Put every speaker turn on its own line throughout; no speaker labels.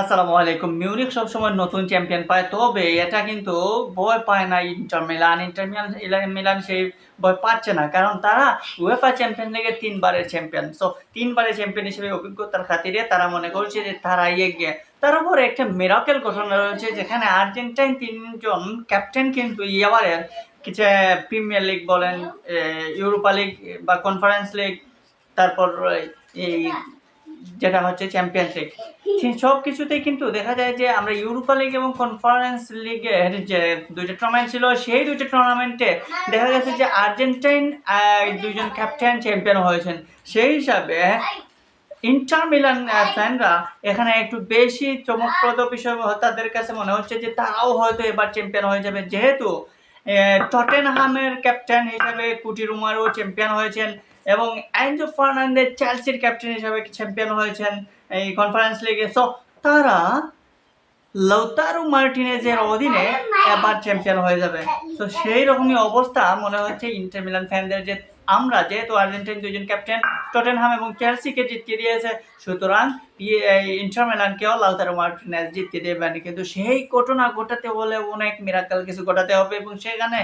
আসসালামু আলাইকুম। মিউনিক সবসময় নতুন চ্যাম্পিয়ন পায়, তবে এটা কিন্তু ভয় পায় না Inter Milan. Inter Milan Milan সেই ভয় পাচ্ছে না, কারণ তারা উয়েফা চ্যাম্পিয়ন লিগের তিনবারের চ্যাম্পিয়ন সো তিনবারের চ্যাম্পিয়ন হিসেবে অভিজ্ঞতার খাতিরে তারা মনে করছে যে তারা এগিয়ে। তার উপর একটা মেরাকেল ঘটনা রয়েছে, যেখানে আর্জেন্টাইন তিনজন ক্যাপ্টেন কিন্তু এবারের কিছু প্রিমিয়ার লিগ বলেন ইউরোপা লিগ বা কনফারেন্স লিগ তারপর এই যেটা হচ্ছে চ্যাম্পিয়ন্স লিগ সব কিছুতেই কিন্তু দেখা যায় যে আমরা ইউরোপা লিগ এবং কনফারেন্স লিগের যে দুইটা টুর্নামেন্ট ছিল, সেই দুইটা টুর্নামেন্টে দেখা গেছে যে আর্জেন্টাইন দুইজন ক্যাপ্টেন চ্যাম্পিয়ন হয়েছেন। সেই হিসাবে ইন্টার মিলান ফ্যানরা এখানে একটু বেশি চমকপ্রদ বিষয় তাদের কাছে মনে হচ্ছে যে তারাও হয়তো এবার চ্যাম্পিয়ন হয়ে যাবে। যেহেতু টটেনহামের ক্যাপ্টেন হিসাবে কুটি রুমারও চ্যাম্পিয়ন হয়েছেন এবং অ্যাঞ্জো ফার্নান্ডেজ চেলসির ক্যাপ্টেন হিসাবে চ্যাম্পিয়ন হয়েছেন এই কনফারেন্স লিগে সো তারা লৌতারু মার্টিনেজের অধীনে এবার চ্যাম্পিয়ন হয়ে যাবে। তো সেই রকমই অবস্থা মনে হচ্ছে ইন্টারমিলান ফ্যানদের যে আমরা যেহেতু আর্জেন্টাইন দুজন ক্যাপ্টেন, টটেনহাম এবং চেলসিকে জিতকে দিয়েছে। সুতরাং ইন্টার মিলানকেও লাউতারু মার্টিনেজ জিতকে দেবেন কিন্তু সেই ঘটনা ঘটাতে হলে অনেক মিরাক্কাল কিছু ঘটাতে হবে এবং সেখানে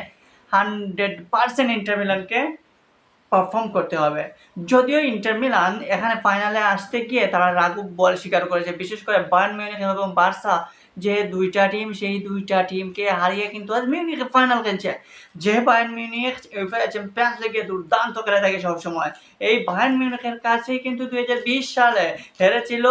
হান্ড্রেড পার্সেন্ট ইন্টার মিলানকে পারফর্ম করতে হবে। যদিও ইন্টার মিলান এখানে ফাইনালে আসতে গিয়ে তারা রাগুব বল স্বীকার করেছে। বিশেষ করে বায়ার্ন মিউনিখ এবং বার্সা যে দুইটা টিম সেই দুইটা টিমকে হারিয়ে কিন্তু আজ মিউনিখে ফাইনাল খেলছে। যে বায়ার্ন মিউনিখ চ্যাম্পিয়ন্স লিগে দুর্দান্ত করে থাকে সবসময়। এই বায়ার্ন মিউনিখের কাছে কিন্তু দুই হাজার বিশ সালে হেরেছিল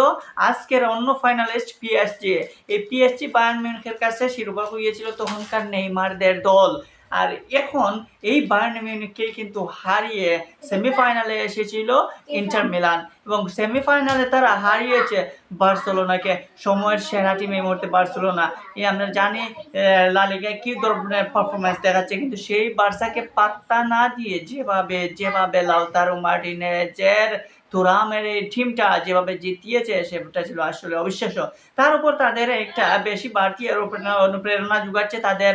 আজকের অন্য ফাইনালিস্ট পিএসজি এই পিএসজি বায়ার্ন মিউনিখের কাছে শিরোপা হইয়েছিল তখনকার নেইমারদের দল। আর এখন এই বায়ার্ন মিউনিখকে কিন্তু হারিয়ে সেমিফাইনালে এসেছিল ইন্টার মিলান এবং সেমিফাইনালে তারা হারিয়েছে বার্সেলোনাকে। সময়ের সেরা টিম এই মুহূর্তে বার্সেলোনা। এই আমরা জানি আহ, কী ধরনের পারফরমেন্স দেখাচ্ছে কিন্তু সেই বার্সাকে পাত্তা না দিয়ে যেভাবে যেভাবে লাউতারো মার্টিনেজের তুরামের এই টিমটা যেভাবে জিতিয়েছে, সেটা ছিল আসলে অবিশ্বাস্য। তার উপর তাদের একটা বেশি বাড়তি অনুপ্রেরণা যোগাচ্ছে তাদের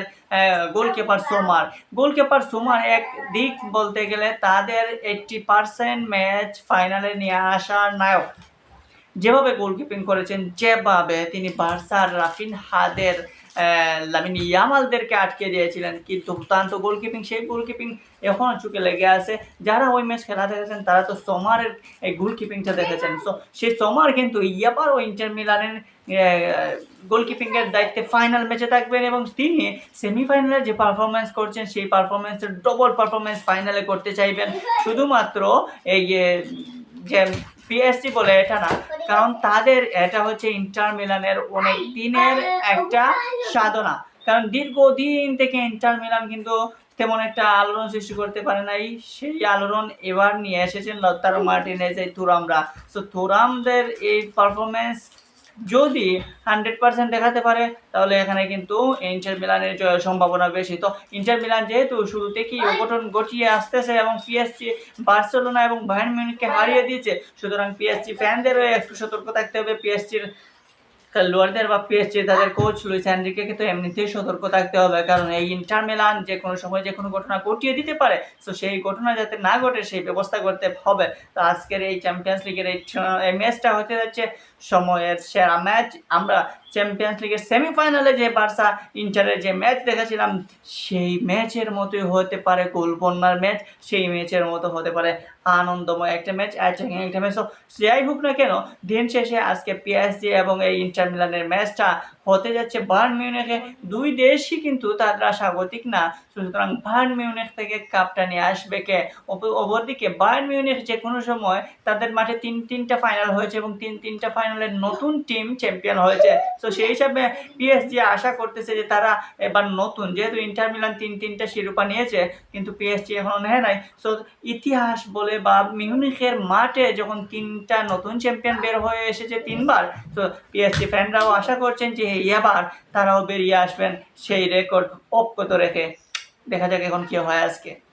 গোলকিপার সোমার গোলকিপার সোমার এক দিক বলতে গেলে তাদের এইটটি পার্সেন্ট ম্যাচ ফাইনালে নিয়ে আসার নায়ক। যেভাবে গোলকিপিং করেছেন, যেভাবে তিনি বার্সার রাফিন হাদের লামিন ইয়ামালদেরকে আটকে দিয়েছিলেন কিন্তু দুর্দান্ত গোলকিপিং সেই গোলকিপিং এখনও চুকে লেগে আছে। যারা ওই ম্যাচ খেলা দেখেছেন, তারা তো সোমারের এই গোলকিপিংটা দেখেছেন। তো সেই সোমার কিন্তু এবার ওই ইন্টার মিলানের গোলকিপিংয়ের দায়িত্বে ফাইনাল ম্যাচে থাকবেন এবং তিনি সেমিফাইনালে যে পারফরমেন্স করছেন, সেই পারফরমেন্সের ডবল পারফরমেন্স ফাইনালে করতে চাইবেন। শুধুমাত্র এই যে পিএসজি বলে এটা না, কারণ তাদের এটা হচ্ছে ইন্টার মিলানের অনেক দিনের একটা সাধনা। কারণ দীর্ঘদিন থেকে ইন্টার মিলান কিন্তু তেমন একটা আলোড়ন সৃষ্টি করতে পারে নাই। সেই আলোড়ন এবার নিয়ে এসেছেন লতারো মার্টিনেজ যে তুরামরা। তো তুরামদের এই পারফরমেন্স যদি হান্ড্রেড পার্সেন্ট দেখাতে পারে, তাহলে এখানে কিন্তু ইন্টার মিলানের সম্ভাবনা বেশি। তো ইন্টার মিলান যেহেতু শুরু থেকেই অঘটন ঘটিয়ে আসতেছে এবং পিএসসি বার্সেলোনা এবং বায়ার্ন মিউনিককে হারিয়ে দিয়েছে, সুতরাং পিএসসি ফ্যানদেরও একটু সতর্ক থাকতে হবে। পিএসজির খেলোয়াড়দের বা পিএসজি তাদের কোচ লুইস হ্যান্ড্রিকে কিন্তু এমনিতেই সতর্ক থাকতে হবে, কারণ এই ইন্টার মিলান যে কোনো সময় যে কোনো ঘটনা ঘটিয়ে দিতে পারে, তো সেই ঘটনা যাতে না ঘটে সেই ব্যবস্থা করতে হবে। তো আজকের এই চ্যাম্পিয়ন্স লিগের এই ম্যাচটা হতে যাচ্ছে সময়ের সেরা ম্যাচ আমরা চ্যাম্পিয়ন্স লিগের সেমিফাইনালে যে বার্সা ইন্টারের যে ম্যাচ দেখেছিলাম, সেই ম্যাচের মতোই হতে পারে গোলবন্যার ম্যাচ সেই ম্যাচের মতো হতে পারে আনন্দময় একটা ম্যাচ অ্যাটাকিং একটা ম্যাচ যাই হোক না কেন, দিন শেষে আজকে পিএসজি এবং এই ইন্টার মিলানের ম্যাচটা হতে যাচ্ছে। বার্ন মিউনিখে দুই দেশই কিন্তু তারা স্বাগতিক না। সুতরাং বার্ন মিউনিখ থেকে কাপটা নিয়ে আসবে কে? অপ- অপরদিকে বার্ন মিউনিখ যে কোনো সময় তাদের মাঠে তিন, তিনটা ফাইনাল হয়েছে এবং তিন, তিনটা ফাইনালের নতুন টিম চ্যাম্পিয়ন হয়েছে। তো সেই হিসাবে পিএসজি আশা করতেছে যে তারা এবার নতুন। যেহেতু ইন্টার মিলান তিন, তিনটা শিরোপা নিয়েছে, কিন্তু পিএসজি এখনও নেয় নাই। সো ইতিহাস বলে বা মিউনিখের মাঠে যখন তিনটা নতুন চ্যাম্পিয়ন বের হয়ে এসেছে তিনবার তো পিএসজি ফ্যানরাও আশা করছেন যে এবার তারাও বেরিয়ে আসবেন সেই রেকর্ড অক্ষত রেখে। দেখা যাক এখন কি হয় আজকে।